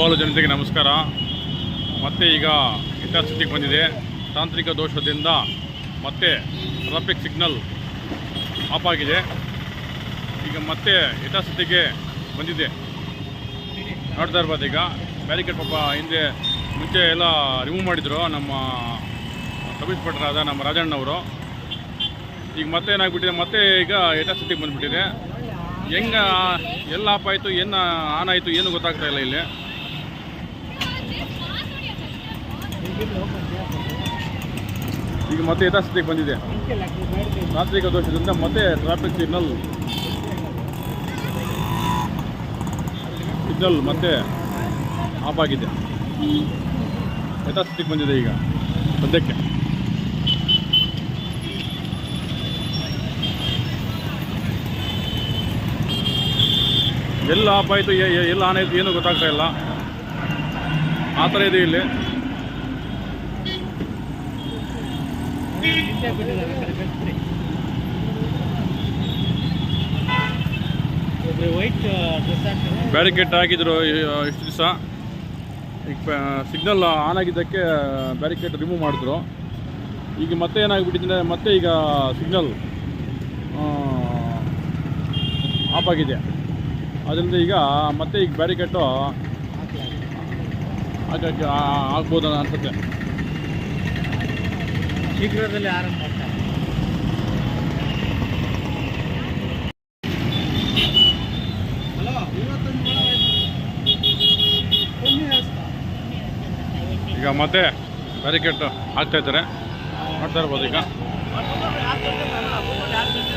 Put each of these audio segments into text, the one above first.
ಹೆಬ್ಬಾಳು ಜನತೆಗೆ ನಮಸ್ಕಾರ. ಮತ್ತೆ ಈಗ ಇಂಟರ್ಸಿಟಿಗೆ ಬಂದಿದೆ. ತಾಂತ್ರಿಕ ದೋಷದಿಂದ ಮತ್ತೆ ಟ್ರಾಫಿಕ್ ಸಿಗ್ನಲ್ ಆಫ್ ಆಗಿದೆ. ಈಗ ಮತ್ತೆ ಯಥಾಸ್ಥಿತಿಗೆ ಬಂದಿದೆ. ನೋಡ್ತಾ ಇರ್ಬೋದು ಈಗ. ಬ್ಯಾರಿಕೇಡ್ ಪಾಪ ಹಿಂದೆ ಮುಂಚೆ ಎಲ್ಲ ರಿಮೂವ್ ಮಾಡಿದರು ನಮ್ಮ ಸಬ್ ಇನ್ಸ್ಪೆಕ್ಟರ್ ಆದ ನಮ್ಮ ರಾಜಣ್ಣವರು ಈಗ ಮತ್ತೆ ಏನಾಗ್ಬಿಟ್ಟಿದೆ? ಮತ್ತೆ ಈಗ ಇಂಟರ್ಸಿಟಿಗೆ ಬಂದುಬಿಟ್ಟಿದೆ. ಹೆಂಗೆ, ಎಲ್ಲ ಆಫ್ ಆಯಿತು, ಏನು, ಆನ್ ಆಯಿತು, ಏನು ಗೊತ್ತಾಗ್ತಾ ಇಲ್ಲ ಇಲ್ಲಿ. ಈಗ ಮತ್ತೆ ಯಥಾಸ್ಥಿತಿಗೆ ಬಂದಿದೆ. ತಾಂತ್ರಿಕ ದೋಷದಿಂದ ಮತ್ತೆ ಟ್ರಾಫಿಕ್ ಸಿಗ್ನಲ್ ಸಿಗ್ನಲ್ ಮತ್ತೆ ಆಫ್ ಆಗಿದೆ. ಯಥಾಸ್ಥಿತಿಗೆ ಬಂದಿದೆ ಈಗ, ಸದ್ಯಕ್ಕೆ. ಎಲ್ಲ ಆಫ್ ಆಯಿತು ಎಲ್ಲ ಆನ್ ಆಯಿತು, ಏನೂ ಗೊತ್ತಾಗ್ತಾ ಇಲ್ಲ. ಆ ಥರ ಇದೆ ಇಲ್ಲಿ. ಬ್ಯಾರಿಕೇಡ್ ಹಾಕಿದ್ರು ಇಷ್ಟು ದಿವಸ. ಈಗ ಸಿಗ್ನಲ್ ಆನ್ ಆಗಿದ್ದಕ್ಕೆ ಬ್ಯಾರಿಕೇಡ್ ರಿಮೂವ್ ಮಾಡಿದ್ರು. ಈಗ ಮತ್ತೆ ಏನಾಗ್ಬಿಟ್ಟಿದೆ ಮತ್ತೆ ಈಗ ಸಿಗ್ನಲ್ ಆಫ್ ಆಗಿದೆ. ಅದರಿಂದ ಈಗ, ಮತ್ತೆ ಈಗ ಬ್ಯಾರಿಕೇಟು ಹಾಕಕ್ಕೆ ಅನ್ಸುತ್ತೆ. ಶೀಘ್ರದಲ್ಲಿ ಆರಂಭ ಮಾಡ್ತಾರೆ ಈಗ ಮತ್ತೆ ಬ್ಯಾರಿಕೇಡ್ ಆಗ್ತಾ ಇದ್ದಾರೆ. ಮಾಡ್ತಾ ಇರ್ಬೋದು ಈಗ.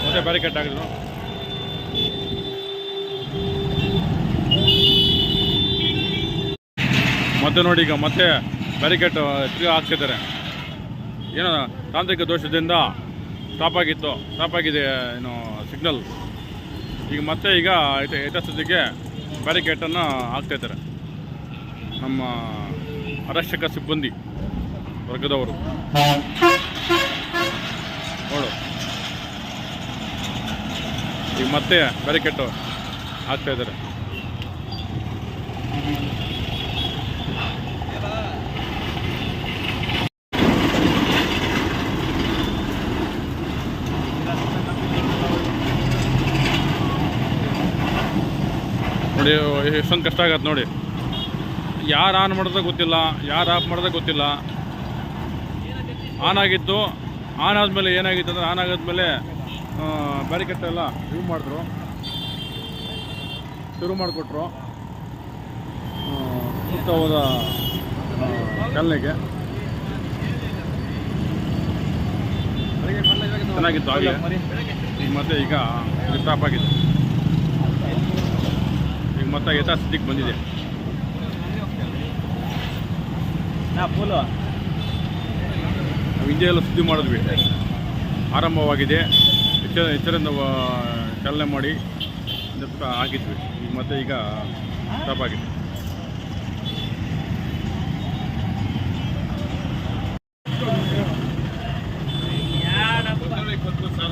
ಮತ್ತೆ ಬ್ಯಾರಿಕೇಡ್ ಆಗಿದ್ರು ಮತ್ತೆ ನೋಡಿ ಈಗ ಮತ್ತೆ ಬ್ಯಾರಿಕೇಡ್ ತಿರ್ಗಿ ಹಾಕ್ತಿದ್ದಾರೆ. ಏನೋ ತಾಂತ್ರಿಕ ದೋಷದಿಂದ ಸ್ಟಾಪ್ ಆಗಿತ್ತು ಸ್ಟಾಪ್ ಆಗಿದೆ ಏನು ಸಿಗ್ನಲ್ ಈಗ ಮತ್ತೆ ಈಗ ಯಥ- ಯಥಾಸ್ಥಿತಿಗೆ ಬ್ಯಾರಿಕೇಟನ್ನು ಹಾಕ್ತಾಯಿದ್ದಾರೆ ನಮ್ಮ ಆರಕ್ಷಕ ಸಿಬ್ಬಂದಿ ವರ್ಗದವರು. ನೋಡು. ಈಗ ಮತ್ತೆ ಬ್ಯಾರಿಕೇಟು ಹಾಕ್ತಾ ನೋಡಿ ಎಷ್ಟೊಂದು ಕಷ್ಟ ಆಗತ್ತೆ ನೋಡಿ. ಯಾರು ಆನ್ ಮಾಡಿದ್ರೆ ಗೊತ್ತಿಲ್ಲ, ಯಾರು ಆಫ್ ಮಾಡಿದ್ರೆ ಗೊತ್ತಿಲ್ಲ. ಆನ್ ಆಗಿತ್ತು, ಆನ್ ಆದಮೇಲೆ ಏನಾಗಿತ್ತು ಅಂದರೆ ಆನ್ ಆಗಾದ್ಮೇಲೆ ಎಲ್ಲ ಯೂಸ್ ಮಾಡಿದ್ರು. ಶುರು ಮಾಡಿಕೊಟ್ರು. ಸುತ್ತ ಹೋದ ಕಲ್ಲಿಗೆ ಚೆನ್ನಾಗಿತ್ತು ಆಗಲೇ ಈಗ ಮತ್ತೆ ಈಗ ಸ್ಟಾಪ್ ಆಗಿದೆ. ಮತ್ತೆ ಯಥಾಸ್ಥಿತಿಗೆ ಬಂದಿದೆ ನಾವು ಎಲ್ಲ ಸುದ್ದಿ ಮಾಡಿದ್ವಿ. ಆರಂಭವಾಗಿದೆ. ಎಚ್ಚರ ಎಚ್ಚರಿಂದ ಚಾಲನೆ ಮಾಡಿ ಹಾಕಿದ್ವಿ ಈಗ ಮತ್ತೆ ಈಗ ಸ್ಟಾಪ್ ಆಗಿದೆ. ಸಾಲ